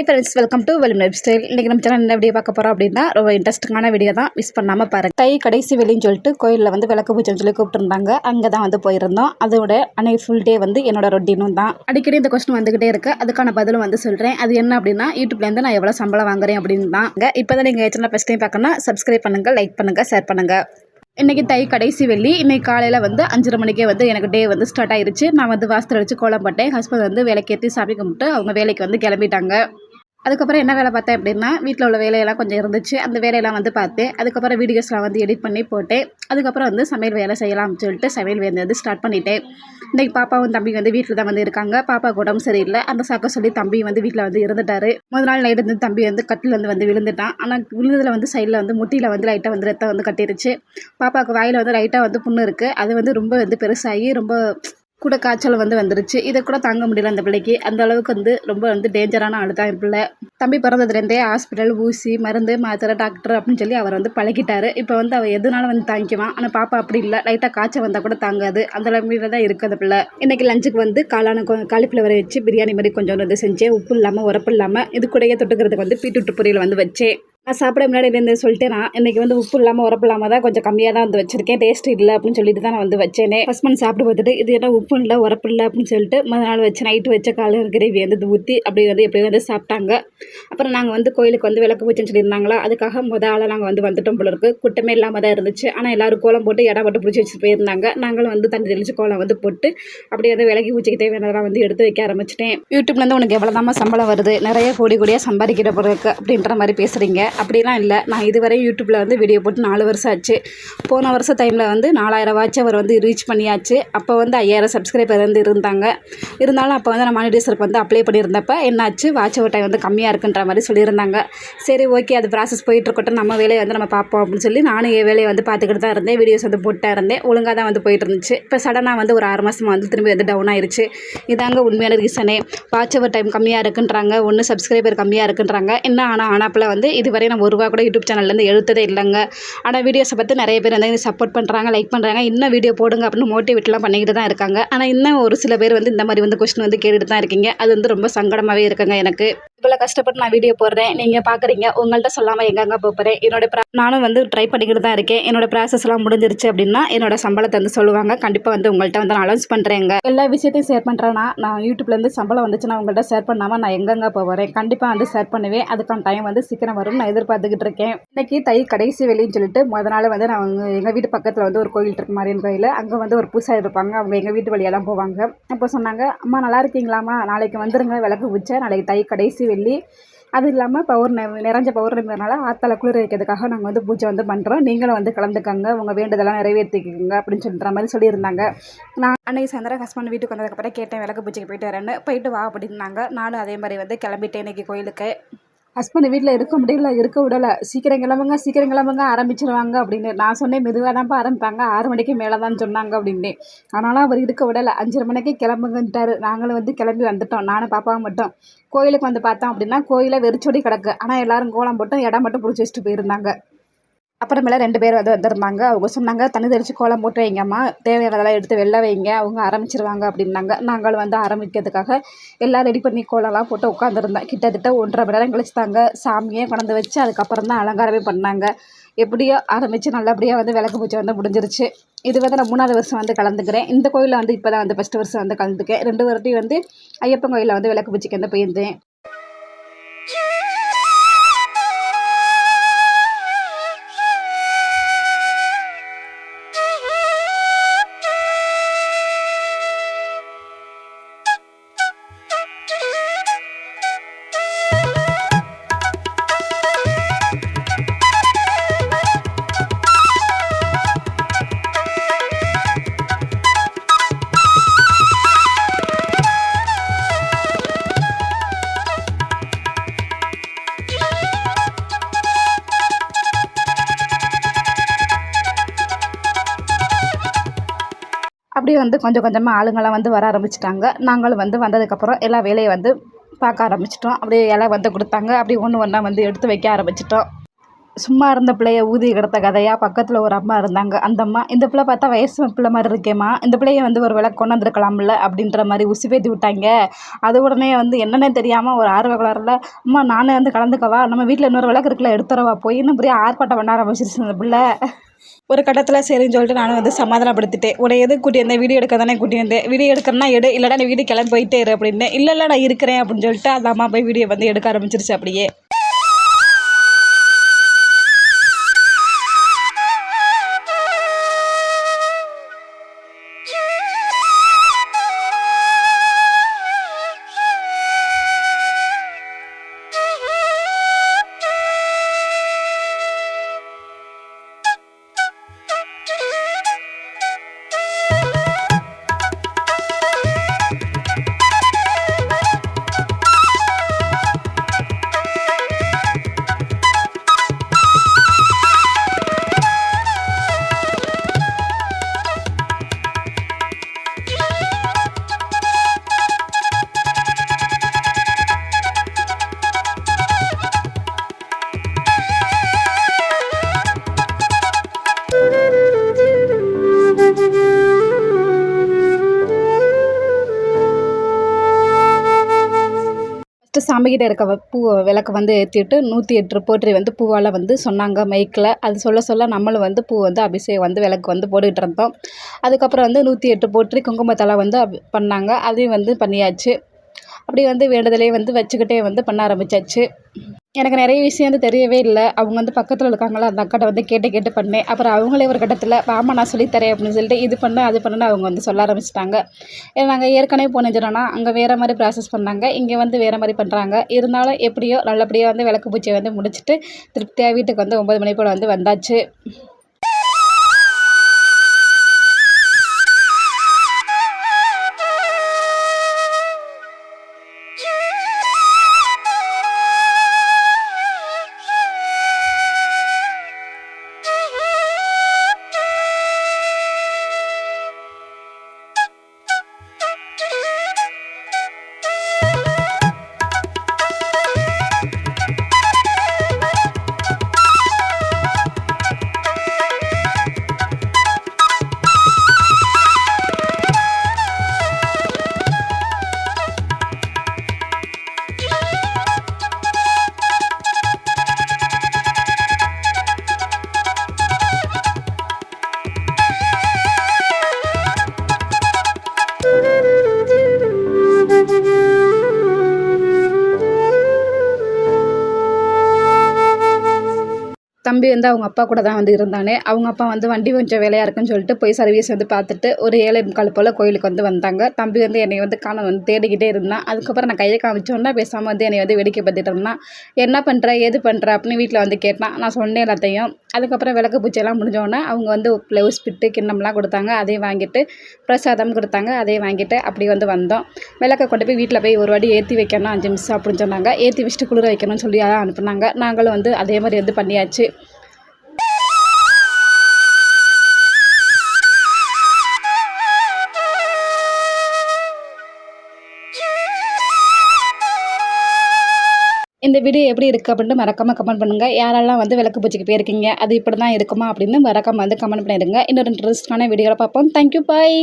High friends welcome to வெல்ம் life style இன்றைக்கி நம்ம சேனல் என்ன வீடியோ பார்க்க போகிறோம் அப்படின்னா ரொம்ப இன்ட்ரெஸ்டிங்கான வீடியோ தான். மிஸ் பண்ணாமல் பாருங்க. தை கடைசி வெளின்னு சொல்லிட்டு கோயிலில் வந்து விளக்கு பூஜைன்னு சொல்லி கூப்பிட்டுருந்தாங்க. அங்கே தான் வந்து போயிருந்தோம். அதோட அன்னைக்கு ஃபுல் டே வந்து என்னோட ரொட்டீனும் தான். அடிக்கடி இந்த கொஸ்டின் வந்துக்கிட்டே இருக்கு. அதுக்கான பதிலும் வந்து சொல்கிறேன் அது என்ன அப்படின்னா யூடியூப்லேருந்து நான் எவ்வளோ சம்பளம் வாங்குறேன் அப்படின்னு தான். இப்போ தான் நீங்கள் சேனல் ஃபஸ்ட் டைம் பார்க்கணும்னா சப்ஸ்கிரைப் பண்ணுங்கள் லைக் பண்ணுங்கள் ஷேர் பண்ணுங்கள் இன்றைக்கி தை கடைசி வெள்ளி. இன்றைக்கி காலையில் வந்து அஞ்சரை மணிக்கே வந்து எனக்கு டே வந்து ஸ்டார்ட் ஆயிருச்சு. நான் வந்து வாசத்தில் வச்சு கோலம் போட்டேன். ஹஸ்பண்ட் வந்து விளக்கேற்றி சாமி கும்பிட்டு அவங்க வேலைக்கு வந்து கிளம்பிட்டாங்க. அதுக்கப்புறம் என்ன வேலை பார்த்தேன் அப்படின்னா வீட்டில் உள்ள வேலையெல்லாம் கொஞ்சம் இருந்துச்சு. அந்த வேலையெல்லாம் வந்து பார்த்தேன் அதுக்கப்புறம் வீடியோஸ்லாம் வந்து எடிட் பண்ணி போட்டேன் அதுக்கப்புறம் வந்து சமையல் வேலை செய்யலாம்னு சொல்லிட்டு சமையல் வேலை வந்து ஸ்டார்ட் பண்ணிட்டேன். இன்றைக்கி பாப்பாவும் தம்பி வந்து வீட்டில் தான் வந்து இருக்காங்க. பாப்பாவுக்கு உடம்பு சரியில்லை. அந்த சாக்க சொல்லி தம்பி வந்து வீட்டில் வந்து இருந்துட்டாரு. முதல் நாள் நைட்டு வந்து தம்பி வந்து கட்டில் வந்து வந்து விழுந்துட்டான். ஆனால் விழுந்ததில் வந்து சைடில் வந்து முட்டியில் வந்து லைட்டாக வந்து ரத்தம் வந்து கட்டிருச்சு. பாப்பாவுக்கு வாயில் வந்து லைட்டாக வந்து புண்ணு இருக்குது அது வந்து ரொம்ப வந்து பெருசாகி ரொம்ப கூட காய்ச்சல் வந்து வந்துருச்சு. இதை கூட தாங்க முடியல அந்த பிள்ளைக்கு. அந்த அளவுக்கு வந்து ரொம்ப வந்து டேஞ்சரான ஆள் தான் என் பிள்ளை. தம்பி பிறந்ததுலேருந்தே ஹாஸ்பிட்டல் ஊசி மருந்து மாத்திரை டாக்டர் அப்படின்னு சொல்லி அவர் வந்து பழகிட்டாரு. இப்போ வந்து அவள் எதுனாலும் வந்து தாங்கிக்குவான். ஆனால் பாப்பா அப்படி இல்லை. லைட்டாக காய்ச்சல் வந்தால் கூட தாங்காது. அந்த நிலைமையில தான் இருக்குது அந்த பிள்ளை. இன்றைக்கி லஞ்சுக்கு வந்து காளான காலிஃப்ளவரை வச்சு பிரியாணி மாதிரி கொஞ்சம் வந்து செஞ்சேன். உப்பு இல்லாமல் உரப்பு இல்லாமல் இது கூடயே தொட்டுக்கிறதுக்கு வந்து பீட்ரூட் பொரியல் வந்து வச்சேன். சாப்பிட முன்னாடி இருந்து சொல்லிட்டு நான் இன்றைக்கி வந்து உப்பு இல்லாமல் உரப்பு இல்லாமல் தான் கொஞ்சம் கம்மியாக தான் வந்து வச்சிருக்கேன். டேஸ்ட் இல்லை அப்படின்னு சொல்லிட்டு தான் நான் வந்து வச்சேனே. ஃபஸ்ட் மந்த் சாப்பிட்டு பார்த்துட்டு இது என்ன உப்பு இல்லை உரப்பு இல்லை அப்படின்னு சொல்லிட்டு மொதல் நாள் வச்சு நைட்டு வச்ச காலை கிரேவி வந்து ஊற்றி அப்படி வந்து எப்படி வந்து சாப்பிட்டாங்க. அப்புறம் நாங்கள் வந்து கோயிலுக்கு வந்து விளக்கு பூச்சின்னு சொல்லியிருந்தாங்களா அதுக்காக முதல் ஆளாக நாங்கள் வந்து வந்துட்டோம் போல இருக்கு. கூட்டமே இல்லாமல் தான் இருந்துச்சு. ஆனால் எல்லோரும் கோலம் போட்டு இடம் போட்டு பிடிச்சி வச்சுட்டு போயிருந்தாங்க. நாங்களும் வந்து தண்ணி தெளிச்சு கோலம் வந்து போட்டு அப்படியே வந்து விளக்கி பூச்சிக்கு தேவையானதெல்லாம் வந்து எடுத்து வைக்க ஆரம்பிச்சிட்டேன். யூடியூப்லேருந்து உனக்கு எவ்வளோதான் சம்பளம் வருது? நிறைய கோடி கோடியாக சம்பாதிக்கிற பிறகு அப்படின்ற மாதிரி பேசுகிறீங்க அப்படிலாம் இல்லை. நான் இதுவரை யூடியூப்பில் வந்து வீடியோ போட்டு நாலு வருஷம் ஆச்சு. போன வருஷம் டைமில் வந்து நாலாயிரம் வாட்ச் அவர் வந்து ரீச் பண்ணியாச்சு. அப்போ வந்து ஐயாயிரம் சப்ஸ்கிரைபர் வந்து இருந்தாங்க. இருந்தாலும் அப்போ வந்து நான் மானிடைசருக்கு வந்து அப்ளை பண்ணியிருந்தப்போ என்னாச்சு? வாட்ச் அவர் டைம் வந்து கம்மியாக இருக்குன்ற மாதிரி சொல்லியிருந்தாங்க. சரி ஓகே அது ப்ராசஸ் போயிட்டுருக்கட்டும் நம்ம வேலையை வந்து நம்ம பார்ப்போம் அப்படின்னு சொல்லி நானும் என் வேலையை வந்து பார்த்துக்கிட்டு தான் இருந்தேன். வீடியோஸ் வந்து போட்டா இருந்தேன். ஒழுங்காக தான் வந்து போயிட்டு இருந்துச்சு. இப்போ சடனாக வந்து ஒரு ஆறு மாதமாக வந்து திரும்பி வந்து டவுன் ஆயிடுச்சு இதாங்க உண்மையான ரீசனே வாட்ச் அவர் டைம் கம்மியாக இருக்குன்றாங்க. ஒன்று சப்ஸ்கிரைபர் கம்மியாக இருக்குன்றாங்க. என்ன ஆனால் ஆனாப்பில் வந்து இதுவரை நான் ஒரு ரூபா கூட யூடியூப் சேனல்லேருந்து எழுத்ததே இல்லைங்க. ஆனால் வீடியோஸை பற்றி நிறைய பேர் வந்து சப்போர்ட் பண்ணுறாங்க லைக் பண்ணுறாங்க இன்னும் வீடியோ போடுங்க அப்படின்னு மோட்டிவேட்லாம் பண்ணிக்கிட்டு தான் இருக்காங்க. ஆனால் இன்னும் ஒரு சில பேர் வந்து இந்த மாதிரி வந்து கொஸ்டின் வந்து கேட்டுட்டு தான் இருக்கீங்க. அது வந்து ரொம்ப சங்கடமாகவே இருக்குங்க எனக்கு. இவ்வளோ கஷ்டப்பட்டு நான் வீடியோ போடுறேன். நீங்கள் பார்க்குறீங்க உங்கள்கிட்ட சொல்லாமல் எங்கெங்க போகிறேன் என்னோட நானும் வந்து ட்ரை பண்ணிக்கிட்டு தான் இருக்கேன். என்னோட ப்ராசஸ்லாம் முடிஞ்சிருச்சு அப்படின்னா என்னோட சம்பளத்தை வந்து சொல்லுவாங்க. கண்டிப்பாக வந்து உங்கள்கிட்ட வந்து நான் அலௌன்ஸ் பண்ணுறேங்க எல்லா விஷயத்தையும் ஷேர் பண்ணுறேன்னா நான் யூடியூப்லேருந்து சம்பளம் வந்துச்சுன்னா உங்கள்கிட்ட ஷேர் பண்ணாமல் நான் எங்கெங்க போகிறேன் கண்டிப்பாக வந்து ஷேர் பண்ணுவேன். அதுக்கான டைம் வந்து சீக்கிரம் வரும் நான் எதிர்பார்த்துக்கிட்டு இருக்கேன். இன்னைக்கு தை கடைசி வெளின்னு சொல்லிட்டு முத நாள் வந்து நான் எங்கள் வீட்டு பக்கத்தில் வந்து ஒரு கோயில் இருக்கு மாரியன் கோயில். அங்கே வந்து ஒரு பூசாரி இருப்பாங்க. அவங்க எங்கள் வீட்டு வழியெல்லாம் போவாங்க. அப்போ சொன்னாங்க அம்மா நல்லா இருக்கீங்களாம்மா? நாளைக்கு வந்துருங்க விளக்கு பூச்சை. நாளைக்கு தை கடைசி வெள்ளி. அது இல்லாமல் பௌர் நிறைஞ்ச பௌர்ணமினால ஆத்தால குளிர் வைக்கிறதுக்காக நாங்கள் வந்து பூஜை வந்து பண்ணுறோம் நீங்களும் வந்து கலந்துக்கங்க. உங்கள் வேண்டுதெல்லாம் நிறைவேற்றிக்கோங்க அப்படின்னு சொல்கிற மாதிரி சொல்லியிருந்தாங்க. நான் அன்னைக்கு சாயந்தரம் ஹஸ்பண்ட் வீட்டுக்கு வந்ததுக்கப்புறம் கேட்டேன் விளக்கு பூஜைக்கு போயிட்டு வரேன்னு. போயிட்டு வா அப்படின்னாங்க. நானும் அதே மாதிரி வந்து கிளம்பிட்டேன் இன்னைக்கு கோயிலுக்கு. ஹஸ்பண்ட் வீட்டில் இருக்க முடியல இருக்க விடலை. சீக்கிரம் கிளம்புங்க சீக்கிரம் கிளம்புங்க ஆரம்பிச்சிருவாங்க அப்படின்னு. நான் சொன்னேன் மெதுவாக தான்ப்பா ஆரம்பிப்பாங்க. ஆறு மணிக்கு மேலே தான் சொன்னாங்க அப்படின்னு ஆனாலும் அவர் இருக்க விடலை. அஞ்சரை மணிக்கு கிளம்புங்கன்ட்டாரு. நாங்களும் வந்து கிளம்பி வந்துட்டோம். நானும் பாப்பாவும் மட்டும். கோயிலுக்கு வந்து பார்த்தோம் அப்படின்னா கோயிலை வெறிச்சோடி கிடக்கு. ஆனால் எல்லோரும் கோலம் போட்டு இடம் மட்டும் பிடிச்சி வச்சுட்டு போயிருந்தாங்க. அப்புறமேல ரெண்டு பேர் வந்து வந்திருந்தாங்க. அவங்க சொன்னாங்க தண்ணி தெளித்து கோலம் போட்டு வைங்கம்மா. தேவையானதெல்லாம் எடுத்து வெளில வைங்க. அவங்க ஆரம்பிச்சிருவாங்க அப்படின்னாங்க. நாங்களும் வந்து ஆரம்பிக்கிறதுக்காக எல்லாம் ரெடி பண்ணி கோலம்லாம் போட்டு உட்காந்துருந்தேன் கிட்டத்தட்ட ஒன்றரை மணி நேரம் கழிச்சு தாங்க சாமியே கொண்டு வச்சு அதுக்கப்புறம் தான் அலங்காரமே பண்ணாங்க. எப்படியோ ஆரம்பித்து நல்லபடியாக வந்து விளக்கு பூஜை வந்து முடிஞ்சிருச்சு. இது வந்து நான் மூணாவது வருஷம் வந்து கலந்துக்கிறேன். இந்த கோயிலில் வந்து இப்போ தான் வந்து ஃபஸ்ட்டு வருஷம் வந்து கலந்துக்கேன் ரெண்டு வருட்டி வந்து ஐயப்பன் கோயிலில் வந்து விளக்கு பூச்சிக்கு வந்து போயிருந்தேன். வந்து கொஞ்சம் கொஞ்சமாக ஆளுங்கள்லாம் வந்து வர ஆரம்பிச்சிட்டாங்க. நாங்களும் வந்து வந்ததுக்கப்புறம் எல்லா வேலையை வந்து பார்க்க ஆரம்பிச்சிட்டோம். அப்படியே இலை வந்து கொடுத்தாங்க. அப்படியே ஒன்று ஒன்றா வந்து எடுத்து வைக்க ஆரம்பிச்சிட்டோம். சும்மா இருந்த பிள்ளைய ஊதி கிடத்த கதையாக பக்கத்தில் ஒரு அம்மா இருந்தாங்க. அந்த அம்மா இந்த பிள்ளை பார்த்தா வயசு பிள்ளை மாதிரி இருக்கேம்மா. இந்த பிள்ளைய வந்து ஒரு விளக்கு கொண்டாந்துருக்கலாம்ல அப்படின்ற மாதிரி உசுப்பேத்தி விட்டாங்க. அது உடனே வந்து என்னென்ன தெரியாமல் ஒரு ஆர்வ கலரில் அம்மா நானே வந்து கலந்துக்கவா? நம்ம வீட்டில் இன்னொரு விளக்கு இருக்குல்ல எடுத்துறவா போய் இன்னும் பெரிய ஆர்ப்பாட்டம் பண்ண ஆரம்பிச்சிருச்சு அந்த பிள்ளை. ஒரு கட்டத்தில் சரின்னு சொல்லிட்டு நானும் வந்து சமாதானப்படுத்திட்டேன். உன்னை எது கூட்டி வந்தேன் வீடியோ எடுக்க தானே கூட்டி வந்தேன். வீடியோ எடுக்கிறனா எடு. இல்லைடா நீ வீடு கிளம்பி போயிட்டே இரு அப்படின்னு. இல்லை இல்லை நான் இருக்கிறேன் அப்படின்னு சொல்லிட்டு அந்த அம்மா போய் வீடியோ வந்து எடுக்க ஆரம்பிச்சிருச்சு அப்படியே. ஃபஸ்ட்டு சாமிக்கிட்ட இருக்க பூ விளக்கு வந்து ஏற்றிட்டு நூற்றி எட்டு போற்றி வந்து பூவால் வந்து சொன்னாங்க மைக்கில் அது சொல்ல சொல்ல நம்மளும் வந்து பூ வந்து அபிஷேகம் வந்து விளக்கு வந்து போட்டுக்கிட்டு இருந்தோம். அதுக்கப்புறம் வந்து நூற்றி எட்டு போற்றி குங்குமத்தலை வந்து பண்ணாங்க. அதையும் வந்து பண்ணியாச்சு. அப்படி வந்து வேண்டுதலே வந்து வச்சுக்கிட்டே வந்து பண்ண ஆரம்பிச்சாச்சு. எனக்கு நிறைய விஷயம் வந்து தெரியவே இல்லை. அவங்க வந்து பக்கத்தில் இருக்காங்களா? அந்த அக்காட்ட வந்து கேட்டு கேட்டு பண்ணேன். அப்புறம் அவங்களே ஒரு கட்டத்தில் ஆமாம் நான் சொல்லித்தரேன் அப்படின்னு சொல்லிட்டு இது பண்ண அது பண்ணுன்னு அவங்க வந்து சொல்ல ஆரம்பிச்சிட்டாங்க. ஏன்னா நாங்கள் ஏற்கனவே போன அங்கே வேறு மாதிரி ப்ராசஸ் பண்ணாங்க. இங்கே வந்து வேறு மாதிரி பண்ணுறாங்க இருந்தாலும் எப்படியோ நல்லபடியாக வந்து விளக்கு பூச்சியை வந்து முடிச்சுட்டு திருப்தியாக வீட்டுக்கு வந்து ஒம்பது மணி போல் வந்து வந்தாச்சு. தம்பி வந்து அவங்க அப்பா கூட தான் வந்து இருந்தானே. அவங்க அப்பா வந்து வண்டி கொஞ்சம் வேலையாக இருக்குன்னு சொல்லிட்டு போய் சர்வீஸ் வந்து பார்த்துட்டு ஒரு ஏழை முக்கால் போல் கோயிலுக்கு வந்து வந்தாங்க. தம்பி வந்து என்னை வந்து காண வந்து தேடிக்கிட்டே இருந்தான். அதுக்கப்புறம் நான் கையை காமிச்சோன்னா பேசாமல் வந்து என்னை வந்து வேடிக்கை பார்த்துட்டு இருந்தான். என்ன பண்ணுற ஏது பண்ணுற அப்படின்னு வீட்டில் வந்து கேட்டான். நான் சொன்னேன் எல்லாத்தையும். அதுக்கப்புறம் விளக்கு பூச்செல்லாம் முடிஞ்சோடனே அவங்க வந்து ப்ளவுஸ் பிட்டு கிண்ணம்லாம் கொடுத்தாங்க. அதையும் வாங்கிட்டு பிரசாதம் கொடுத்தாங்க. அதையும் வாங்கிட்டு அப்படி வந்து வந்தோம். விளக்கை கொண்டு போய் வீட்டில் போய் ஒரு வாட்டி ஏற்றி வைக்கணும் அஞ்சு நிமிஷம் அப்படின்னு சொன்னாங்க. ஏற்றி வச்சுட்டு குளிர வைக்கணும்னு சொல்லி அதான் அனுப்புனாங்க. நாங்களும் வந்து அதே மாதிரி வந்து பண்ணியாச்சு. இந்த வீடியோ எப்படி இருக்குது அப்படின்ட்டு மறக்காமல் கமெண்ட் பண்ணுங்கள் யாரெல்லாம் வந்து விளக்கு பூச்சிக்கு போயிருக்கீங்க அது இப்படி தான் இருக்குமா அப்படின்னு மறக்காமல் வந்து கமெண்ட் பண்ணிடுங்க. இன்னொரு இன்ட்ரெஸ்டான வீடியோவில் பார்ப்போம். Thank you bye